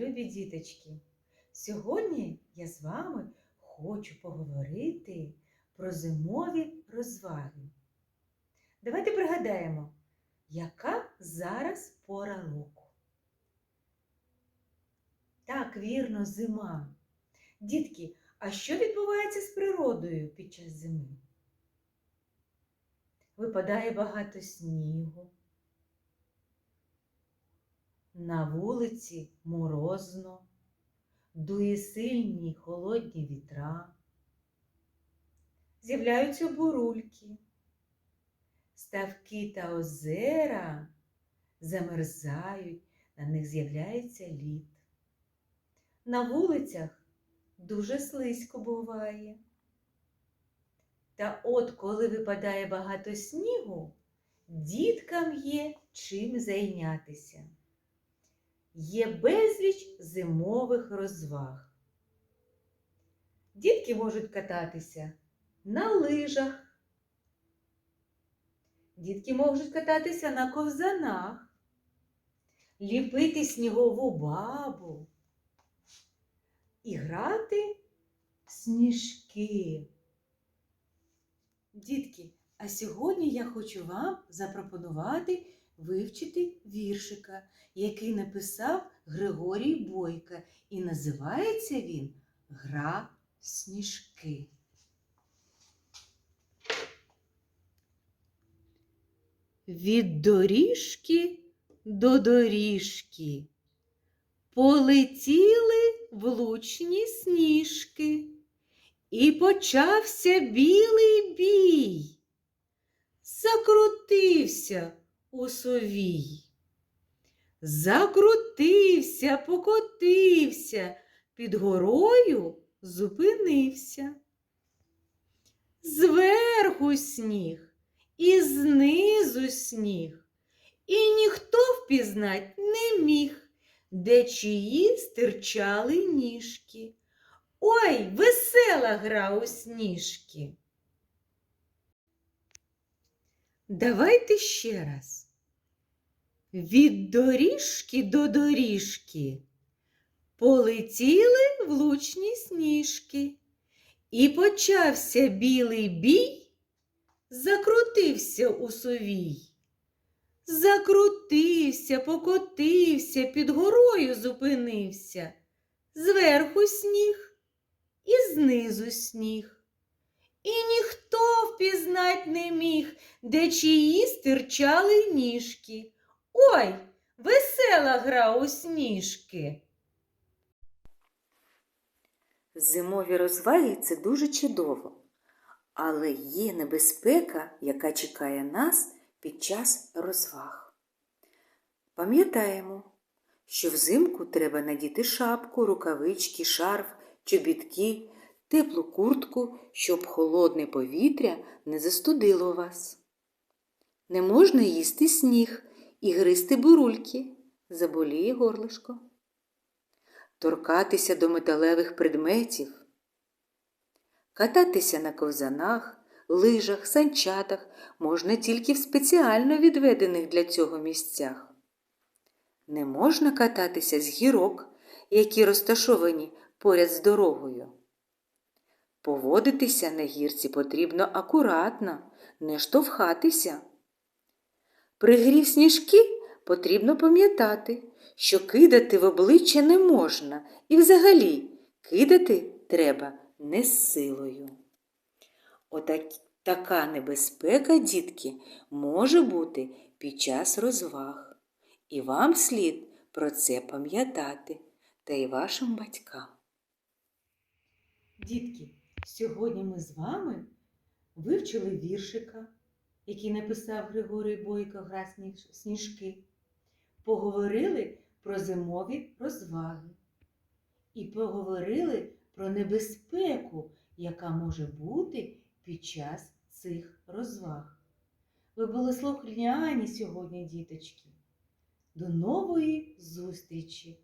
любі діточки! Сьогодні я з вами хочу поговорити про зимові розваги. Давайте пригадаємо, яка зараз пора року. Так, вірно, зима. Дітки, а що відбувається з природою під час зими? Випадає багато снігу. На вулиці морозно, дує сильні холодні вітра. З'являються бурульки, ставки та озера замерзають, на них з'являється лід. На вулицях дуже слизько буває. Та от коли випадає багато снігу, діткам є чим зайнятися. Є безліч зимових розваг. Дітки можуть кататися на лижах. Дітки можуть кататися на ковзанах, ліпити снігову бабу і грати в сніжки. Дітки, а сьогодні я хочу вам запропонувати вивчити віршика, який написав Григорій Бойка, і називається він Гра сніжки. Від доріжки до доріжки полетіли влучні сніжки, і почався білий бій. Закрутився у совій. Закрутився, покотився, під горою зупинився. Зверху сніг і знизу сніг, і ніхто впізнать не міг, де чиї стирчали ніжки. Ой, весела гра у сніжки. Давайте ще раз. Від доріжки до доріжки полетіли влучні сніжки, і почався білий бій, закрутився у совій. Закрутився, покотився, під горою зупинився, зверху сніг і знизу сніг. І ніхто впізнать не міг, де чиї стирчали ніжки. Ой, весела гра у сніжки. Зимові розваги це дуже чудово, але є небезпека, яка чекає нас під час розваг. Пам'ятаємо, що взимку треба надіти шапку, рукавички, шарф, чобітки, теплу куртку, щоб холодне повітря не застудило вас. Не можна їсти сніг і гризти бурульки, заболіє горлишко. Торкатися до металевих предметів, кататися на ковзанах, лижах, санчатах можна тільки в спеціально відведених для цього місцях. Не можна кататися з гірок, які розташовані поряд з дорогою. Поводитися на гірці потрібно акуратно, не штовхатися. При грі в сніжки потрібно пам'ятати, що кидати в обличчя не можна і взагалі кидати треба не з силою. Отак така небезпека, дітки, може бути під час розваг. І вам слід про це пам'ятати та й вашим батькам. Дітки, сьогодні ми з вами вивчили віршика, який написав Григорій Бойко Гра сніж- сніжки. Поговорили про зимові розваги і поговорили про небезпеку, яка може бути під час цих розваг. Ви були слухняні сьогодні, діточки. До нової зустрічі!